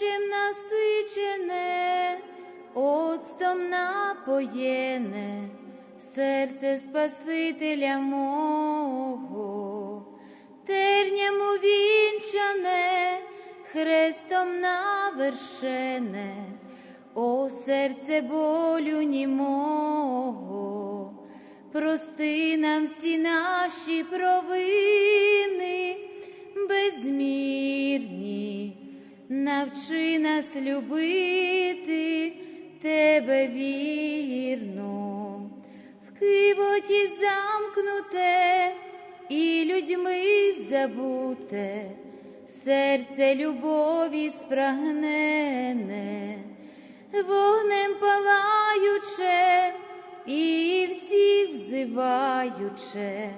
Січем насичене, оцтом напоєне, серце Спасителя мого, терням увінчане, хрестом навершене, о серце болю німого, прости нам всі наші провини безмірні, навчи нас любити тебе вірно, в кивоті замкнуте і людьми забуте, серце любові спрагнене, вогнем палаюче і всіх взиваюче.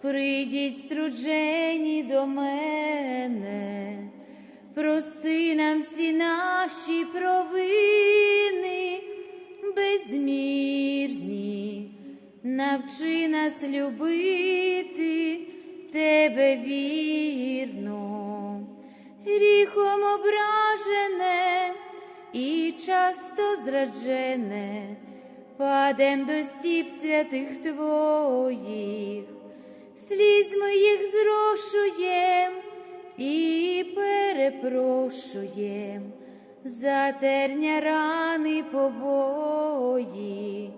Прийдіть струджені до мене, прости нам всі наші провини безмірні, навчи нас любити тебе вірно, гріхом ображене і часто зраджене, падем до стіп святих Твоїх. Слізьми їх зрошуєм і перепрошуєм за терня рани побої,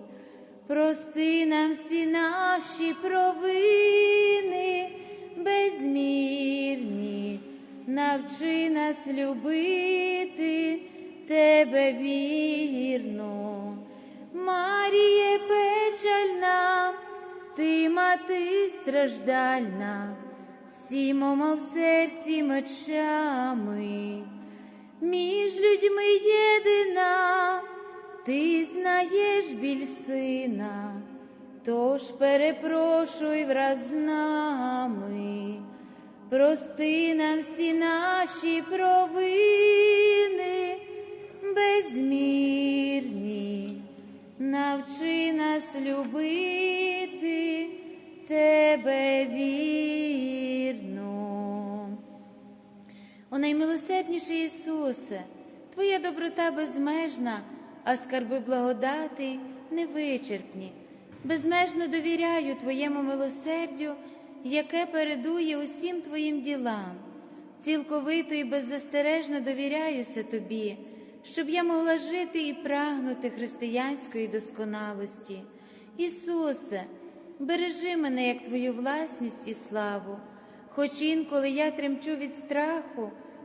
прости нам всі наші провини безмірні, навчи нас любити тебе вірно, Маріє печальна ти, мати страждальна, сімомо в серці мечами, між людьми єдина, ти знаєш біль сина, тож перепрошуй враз нами, прости нам всі наші Ісусе, Твоя доброта безмежна, а скарби благодати невичерпні. Безмежно довіряю Твоєму милосердю, яке передує усім Твоїм ділам. Цілковито і беззастережно довіряюся Тобі щоб я могла жити і прагнути християнської досконалості. Ісусе, бережи мене як Твою власність і славу, хоч інколи я тремчу від страху,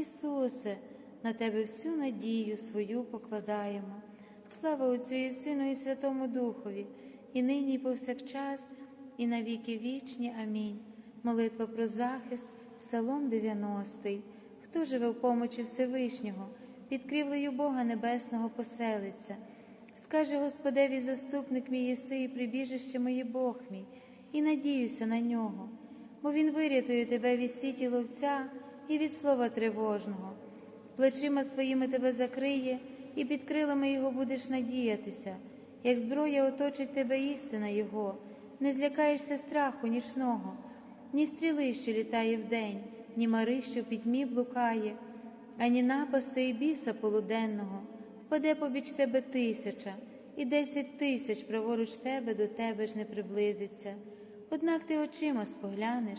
Ісусе, на Тебе всю надію свою покладаємо. Слава Отцю і Сину, і Святому Духові, і нині, і повсякчас, і на віки вічні. Амінь. Молитва про захист, Псалом 90. Хто живе в помочі Всевишнього, під крівлею Бога Небесного поселиться. Скаже Господеві, заступник мій єси і прибіжище моє Бог мій, і надіюся на нього, бо Він вирятує тебе від сіті ловця і від слова тривожного. Плечима своїми тебе закриє, і під крилами Його будеш надіятися, як зброя оточить тебе істина Його, не злякаєшся страху нічного ні стріли, що літає вдень, ні мари, що пітьмі блукає, ані напасти і біса полуденного, впаде побіч тебе тисяча, і десять тисяч праворуч тебе до тебе ж не приблизиться. Однак ти очима споглянеш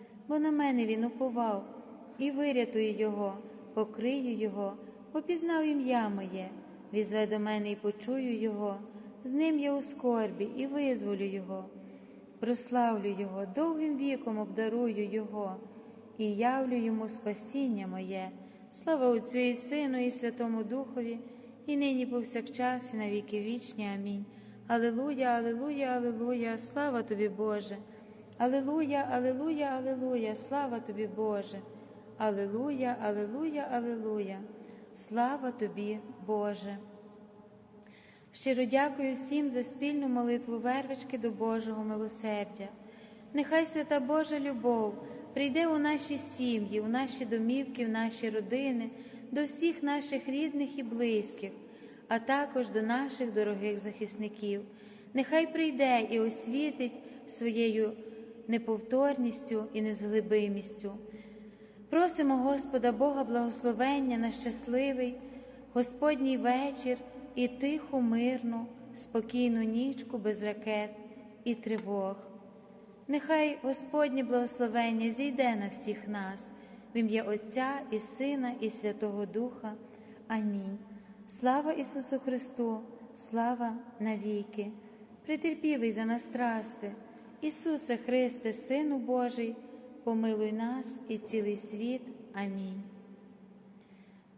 бо на мене він уповав, і вирятую його, покрию його, попізнав ім'я моє, візве до мене і почую його, з ним я у скорбі і визволю його прославлю Його, довгим віком обдарую Його і явлю йому спасіння моє. Слава Отцю і Сину, і Святому Духові, і нині повсякчас, і на віки вічні. Амінь. Аллилуйя, Аллилуйя, Аллилуйя, слава тобі, Боже. Аллилуйя, Аллилуйя, Аллилуйя, слава тобі, Боже. Аллилуйя, Аллилуйя, Аллилуйя, слава тобі, Боже. Щиро дякую всім за спільну молитву вервички до Божого милосердя. Нехай свята Божа любов прийде у наші сім'ї, у наші домівки, в наші родини, до всіх наших рідних і близьких, а також до наших дорогих захисників. Нехай прийде і освітить своєю неповторністю і незглибимістю. Просимо Господа Бога благословення на щасливий Господній вечір і тиху, мирну, спокійну нічку без ракет і тривог. Нехай Господнє благословення зійде на всіх нас, в ім'я Отця і Сина, і Святого Духа. Амінь. Слава Ісусу Христу, слава навіки. Претерпівий за нас страсти, Ісусе Христе, Сину Божий, помилуй нас і цілий світ. Амінь.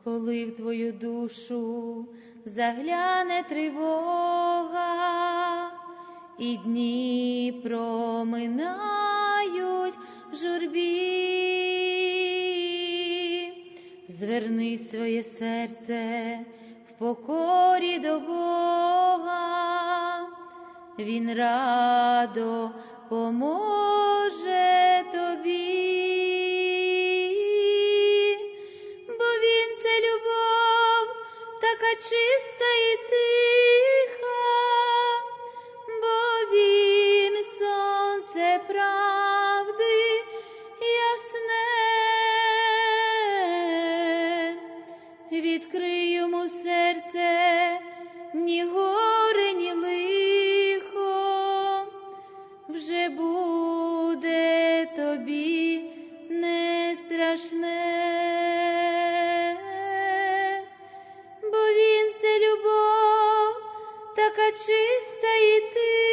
Коли в твою душу загляне тривога, і дні проминають в журбі, зверни своє серце в покорі до Бога, Він радо pomoc. Така чиста і тиха,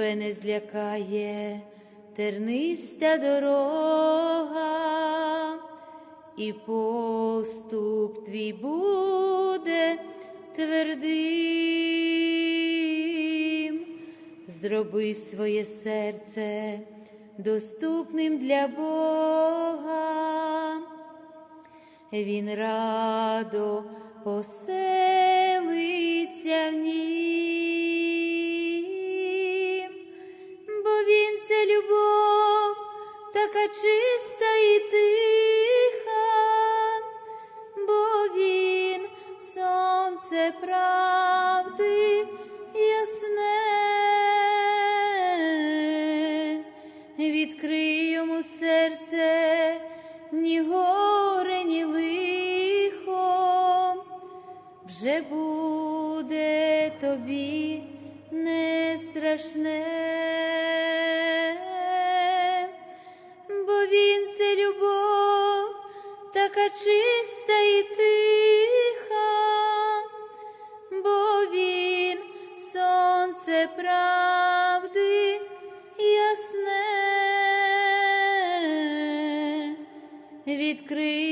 тебе не злякає терниста дорога, і поступ твій буде твердим. Зроби своє серце доступним для Бога. Він радо поселиться в нім, любов, така чиста і тиха, правди ясне, відкрий